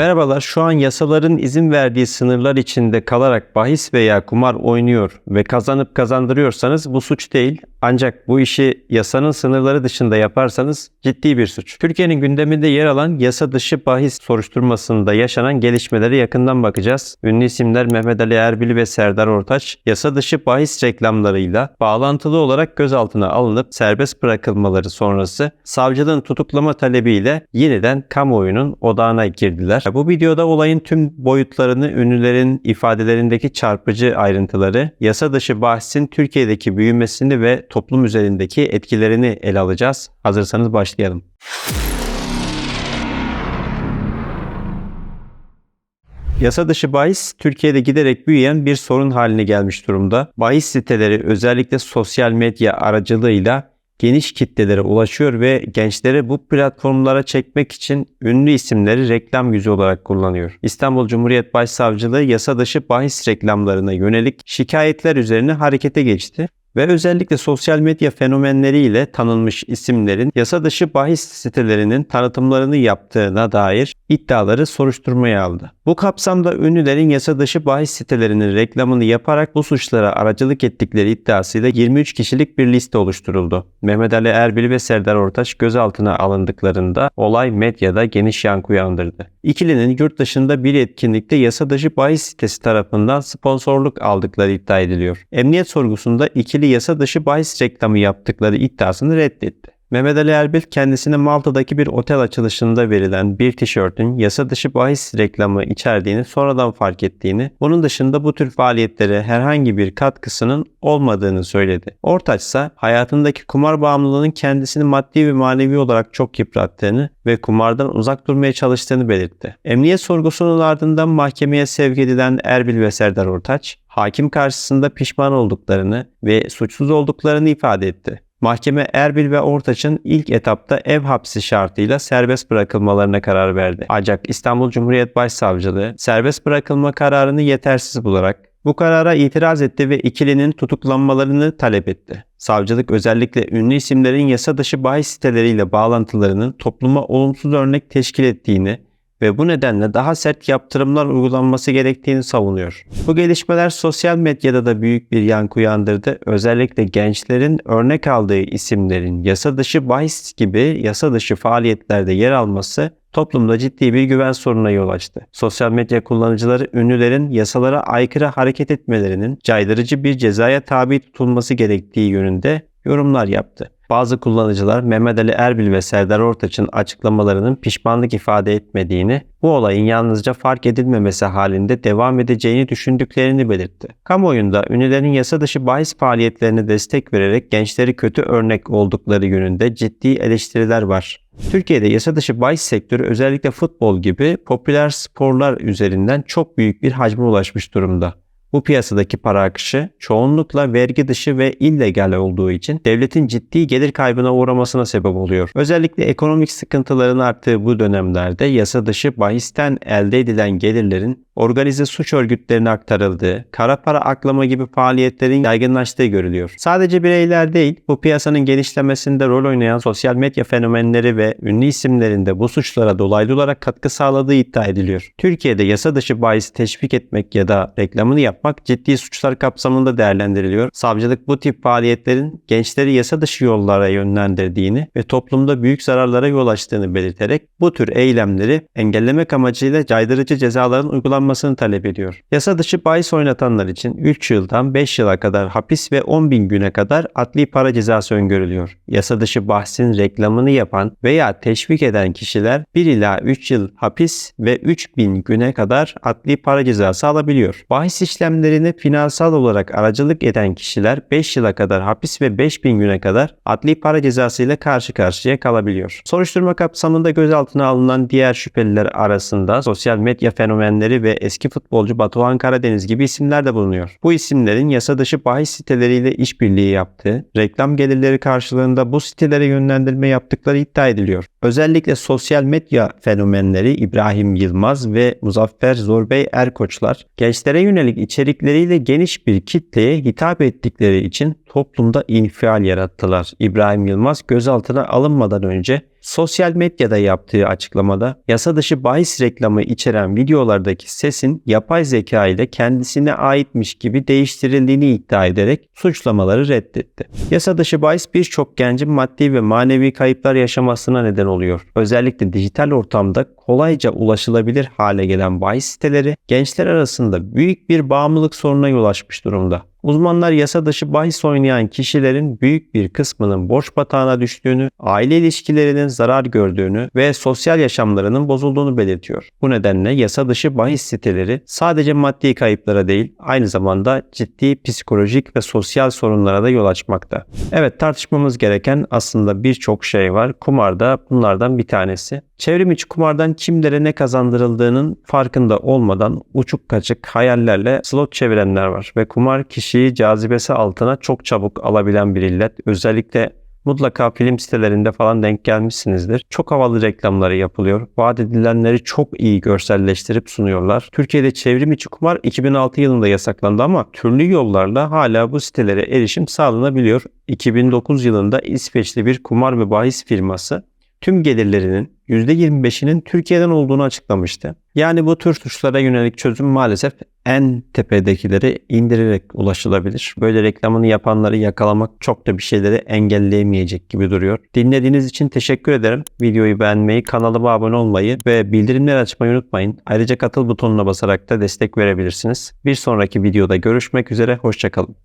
Merhabalar, şu an yasaların izin verdiği sınırlar içinde kalarak bahis veya kumar oynuyor ve kazanıp kazandırıyorsanız bu suç değil. Ancak bu işi yasanın sınırları dışında yaparsanız ciddi bir suç. Türkiye'nin gündeminde yer alan yasa dışı bahis soruşturmasında yaşanan gelişmeleri yakından bakacağız. Ünlü isimler Mehmet Ali Erbil ve Serdar Ortaç yasa dışı bahis reklamlarıyla bağlantılı olarak gözaltına alınıp serbest bırakılmaları sonrası savcılığın tutuklama talebiyle yeniden kamuoyunun odağına girdiler. Bu videoda olayın tüm boyutlarını, ünlülerin ifadelerindeki çarpıcı ayrıntıları, yasa dışı bahisin Türkiye'deki büyümesini ve toplum üzerindeki etkilerini ele alacağız. Hazırsanız başlayalım. Yasa dışı bahis Türkiye'de giderek büyüyen bir sorun haline gelmiş durumda. Bahis siteleri özellikle sosyal medya aracılığıyla geniş kitlelere ulaşıyor ve gençleri bu platformlara çekmek için ünlü isimleri reklam yüzü olarak kullanıyor. İstanbul Cumhuriyet Başsavcılığı yasa dışı bahis reklamlarına yönelik şikayetler üzerine harekete geçti ve özellikle sosyal medya fenomenleriyle tanınmış isimlerin yasa dışı bahis sitelerinin tanıtımlarını yaptığına dair iddiaları soruşturmaya aldı. Bu kapsamda ünlülerin yasa dışı bahis sitelerinin reklamını yaparak bu suçlara aracılık ettikleri iddiasıyla 23 kişilik bir liste oluşturuldu. Mehmet Ali Erbil ve Serdar Ortaç gözaltına alındıklarında olay medyada geniş yankı uyandırdı. İkilinin yurt dışında bir etkinlikte yasa dışı bahis sitesi tarafından sponsorluk aldıkları iddia ediliyor. Emniyet sorgusunda ikili yasa dışı bahis reklamı yaptıkları iddiasını reddetti. Mehmet Ali Erbil kendisine Malta'daki bir otel açılışında verilen bir tişörtün yasa dışı bahis reklamı içerdiğini sonradan fark ettiğini, bunun dışında bu tür faaliyetlere herhangi bir katkısının olmadığını söyledi. Ortaç ise hayatındaki kumar bağımlılığının kendisini maddi ve manevi olarak çok yıprattığını ve kumardan uzak durmaya çalıştığını belirtti. Emniyet sorgusunun ardından mahkemeye sevk edilen Erbil ve Serdar Ortaç, hakim karşısında pişman olduklarını ve suçsuz olduklarını ifade etti. Mahkeme Erbil ve Ortaç'ın ilk etapta ev hapsi şartıyla serbest bırakılmalarına karar verdi. Ancak İstanbul Cumhuriyet Başsavcılığı serbest bırakılma kararını yetersiz bularak bu karara itiraz etti ve ikilinin tutuklanmalarını talep etti. Savcılık özellikle ünlü isimlerin yasa dışı bahis siteleriyle bağlantılarının topluma olumsuz örnek teşkil ettiğini ve bu nedenle daha sert yaptırımlar uygulanması gerektiğini savunuyor. Bu gelişmeler sosyal medyada da büyük bir yankı uyandırdı. Özellikle gençlerin örnek aldığı isimlerin yasa dışı bahis gibi yasa dışı faaliyetlerde yer alması toplumda ciddi bir güven sorununa yol açtı. Sosyal medya kullanıcıları ünlülerin yasalara aykırı hareket etmelerinin caydırıcı bir cezaya tabi tutulması gerektiği yönünde yorumlar yaptı. Bazı kullanıcılar Mehmet Ali Erbil ve Serdar Ortaç'ın açıklamalarının pişmanlık ifade etmediğini, bu olayın yalnızca fark edilmemesi halinde devam edeceğini düşündüklerini belirtti. Kamuoyunda ünlülerin yasa dışı bahis faaliyetlerine destek vererek gençleri kötü örnek oldukları yönünde ciddi eleştiriler var. Türkiye'de yasa dışı bahis sektörü özellikle futbol gibi popüler sporlar üzerinden çok büyük bir hacme ulaşmış durumda. Bu piyasadaki para akışı çoğunlukla vergi dışı ve illegal olduğu için devletin ciddi gelir kaybına uğramasına sebep oluyor. Özellikle ekonomik sıkıntıların arttığı bu dönemlerde yasa dışı bahisten elde edilen gelirlerin organize suç örgütlerine aktarıldığı, kara para aklama gibi faaliyetlerin yaygınlaştığı görülüyor. Sadece bireyler değil, bu piyasanın genişlemesinde rol oynayan sosyal medya fenomenleri ve ünlü isimlerin de bu suçlara dolaylı olarak katkı sağladığı iddia ediliyor. Türkiye'de yasa dışı bahis teşvik etmek ya da reklamını yapmak ciddi suçlar kapsamında değerlendiriliyor. Savcılık bu tip faaliyetlerin gençleri yasa dışı yollara yönlendirdiğini ve toplumda büyük zararlara yol açtığını belirterek bu tür eylemleri engellemek amacıyla caydırıcı cezaların uygulanması uygulanmasını talep ediyor. Yasa dışı bahis oynatanlar için 3 yıldan 5 yıla kadar hapis ve 10 bin güne kadar adli para cezası öngörülüyor. Yasa dışı bahsin reklamını yapan veya teşvik eden kişiler 1 ila 3 yıl hapis ve 3 bin güne kadar adli para cezası alabiliyor. Bahis işlemlerini finansal olarak aracılık eden kişiler 5 yıla kadar hapis ve 5 bin güne kadar adli para cezası ile karşı karşıya kalabiliyor. Soruşturma kapsamında gözaltına alınan diğer şüpheliler arasında sosyal medya fenomenleri ve ve eski futbolcu Batuhan Karadeniz gibi isimler de bulunuyor. Bu isimlerin yasa dışı bahis siteleriyle işbirliği yaptığı, reklam gelirleri karşılığında bu sitelere yönlendirme yaptıkları iddia ediliyor. Özellikle sosyal medya fenomenleri İbrahim Yılmaz ve Muzaffer Zorbey Erkoçlar gençlere yönelik içerikleriyle geniş bir kitleye hitap ettikleri için toplumda infial yarattılar. İbrahim Yılmaz gözaltına alınmadan önce sosyal medyada yaptığı açıklamada yasa dışı bahis reklamı içeren videolardaki sesin yapay zeka ile kendisine aitmiş gibi değiştirildiğini iddia ederek suçlamaları reddetti. Yasa dışı bahis birçok gencin maddi ve manevi kayıplar yaşamasına neden oluyor. Özellikle dijital ortamda kolayca ulaşılabilir hale gelen bahis siteleri gençler arasında büyük bir bağımlılık sorununa yol açmış durumda. Uzmanlar yasa dışı bahis oynayan kişilerin büyük bir kısmının borç batağına düştüğünü, aile ilişkilerinin zarar gördüğünü ve sosyal yaşamlarının bozulduğunu belirtiyor. Bu nedenle yasa dışı bahis siteleri sadece maddi kayıplara değil, aynı zamanda ciddi psikolojik ve sosyal sorunlara da yol açmakta. Evet tartışmamız gereken aslında birçok şey var. Kumar da bunlardan bir tanesi. Çevrim içi kumardan kimlere ne kazandırıldığının farkında olmadan uçuk kaçık hayallerle slot çevirenler var ve kumar kişiyi cazibesi altına çok çabuk alabilen bir illet. Özellikle mutlaka film sitelerinde falan denk gelmişsinizdir. Çok havalı reklamları yapılıyor. Vaat edilenleri çok iyi görselleştirip sunuyorlar. Türkiye'de çevrim içi kumar 2006 yılında yasaklandı ama türlü yollarla hala bu sitelere erişim sağlanabiliyor. 2009 yılında İsveçli bir kumar ve bahis firması tüm gelirlerinin %25'inin Türkiye'den olduğunu açıklamıştı. Yani bu tür suçlara yönelik çözüm maalesef en tepedekileri indirerek ulaşılabilir. Böyle reklamını yapanları yakalamak çok da bir şeyleri engelleyemeyecek gibi duruyor. Dinlediğiniz için teşekkür ederim. Videoyu beğenmeyi, kanalıma abone olmayı ve bildirimleri açmayı unutmayın. Ayrıca katıl butonuna basarak da destek verebilirsiniz. Bir sonraki videoda görüşmek üzere, hoşçakalın.